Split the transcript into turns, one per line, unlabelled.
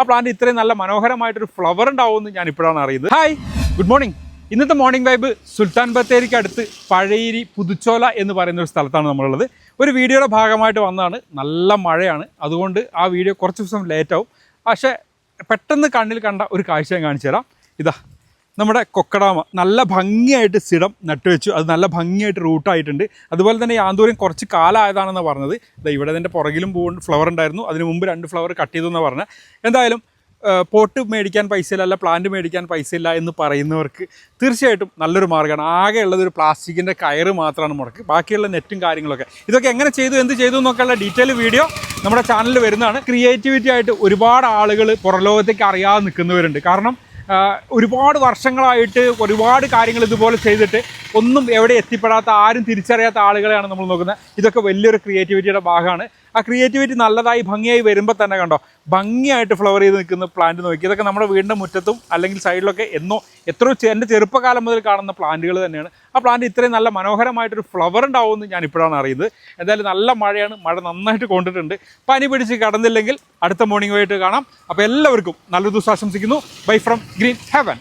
ആ പ്ലാന്റ് ഇത്രയും നല്ല മനോഹരമായിട്ടൊരു ഫ്ലവർ ഉണ്ടാവുമെന്ന് ഞാൻ ഇപ്പോഴാണ് അറിയുന്നത്. ഹായ് ഗുഡ് മോർണിംഗ് ഇന്നത്തെ മോർണിംഗ് വൈബ് സുൽത്താൻ ബത്തേരിക്ക് അടുത്ത് പഴയിരി പുതുച്ചോല എന്ന് പറയുന്ന ഒരു സ്ഥലത്താണ് നമ്മളുള്ളത്. ഒരു വീഡിയോയുടെ ഭാഗമായിട്ട് വന്നതാണ്. നല്ല മഴയാണ്. അതുകൊണ്ട് ആ വീഡിയോ കുറച്ച് ദിവസം ലേറ്റ് ആവും. പക്ഷേ പെട്ടെന്ന് കണ്ണിൽ കണ്ട ഒരു കാഴ്ച ഞാൻ കാണിച്ചു തരാം ഇതാ നമ്മുടെ കൊക്കടാമ നല്ല ഭംഗിയായിട്ട് സ്ഥിരം നട്ടുവെച്ചു. അത് നല്ല ഭംഗിയായിട്ട് റൂട്ടായിട്ടുണ്ട്. അതുപോലെ തന്നെ ഈ കുറച്ച് കാലമായതാണെന്ന് പറഞ്ഞത്. ഇവിടെ അതിന്റെ പുറകിലും പൂ ഫ്ലവർ ഉണ്ടായിരുന്നു. അതിന് മുമ്പ് രണ്ട് ഫ്ലവർ കട്ട് ചെയ്തു എന്ന് പറഞ്ഞത് എന്തായാലും പോട്ട് മേടിക്കാൻ പൈസയില്ല അല്ല പ്ലാന്റ് മേടിക്കാൻ പൈസയില്ല എന്ന് പറയുന്നവർക്ക് തീർച്ചയായിട്ടും നല്ലൊരു മാർഗമാണ്. ആകെ ഉള്ളത് ഒരു പ്ലാസ്റ്റിക്കിന്റെ കയറ് മാത്രമാണ് മുടക്ക്. ബാക്കിയുള്ള നെറ്റും കാര്യങ്ങളൊക്കെ. ഇതൊക്കെ എങ്ങനെ ചെയ്തു എന്ത് ചെയ്തു എന്നൊക്കെയുള്ള ഡീറ്റെയിൽ വീഡിയോ നമ്മുടെ ചാനലിൽ വരുന്നതാണ്. ക്രിയേറ്റിവിറ്റി ആയിട്ട് ഒരുപാട് ആളുകൾ പുറലോകത്തേക്ക് അറിയാതെ നിൽക്കുന്നവരുണ്ട്. കാരണം ഒരുപാട് വർഷങ്ങളായിട്ട് ഒരുപാട് കാര്യങ്ങൾ ഇതുപോലെ ചെയ്തിട്ട് ഒന്നും എവിടെ എത്തിപ്പെടാത്ത ആരും തിരിച്ചറിയാത്ത ആളുകളെയാണ് നമ്മൾ നോക്കുന്നത്. ഇതൊക്കെ വലിയൊരു ക്രിയേറ്റിവിറ്റിയുടെ ഭാഗമാണ്. ആ ക്രിയേറ്റിവിറ്റി നല്ലതായി ഭംഗിയായി വരുമ്പോൾ തന്നെ കണ്ടോ ഭംഗിയായിട്ട് ഫ്ലവർ ചെയ്ത് നിൽക്കുന്ന പ്ലാന്റ് നോക്കി. ഇതൊക്കെ നമ്മുടെ വീടിന്റെ മുറ്റത്തും അല്ലെങ്കിൽ സൈഡിലൊക്കെ എന്നോ എത്രയോ എന്റെ ചെറുപ്പകാലം മുതൽ കാണുന്ന പ്ലാന്റുകൾ തന്നെയാണ്. ആ പ്ലാന്റ് ഇത്രയും നല്ല മനോഹരമായിട്ടൊരു ഫ്ലവർ ഉണ്ടാവുമെന്ന് ഞാൻ ഇപ്പോഴാണ് അറിയുന്നത്. എന്തായാലും നല്ല മഴയാണ്. മഴ നന്നായിട്ട് കൊണ്ടിട്ടുണ്ട്. പനി പിടിച്ച് കടന്നില്ലെങ്കിൽ അടുത്ത മോർണിംഗ് ആയിട്ട് കാണാം. അപ്പോൾ എല്ലാവർക്കും നല്ലൊരു ദിവസം ആശംസിക്കുന്നു. Bye from green heaven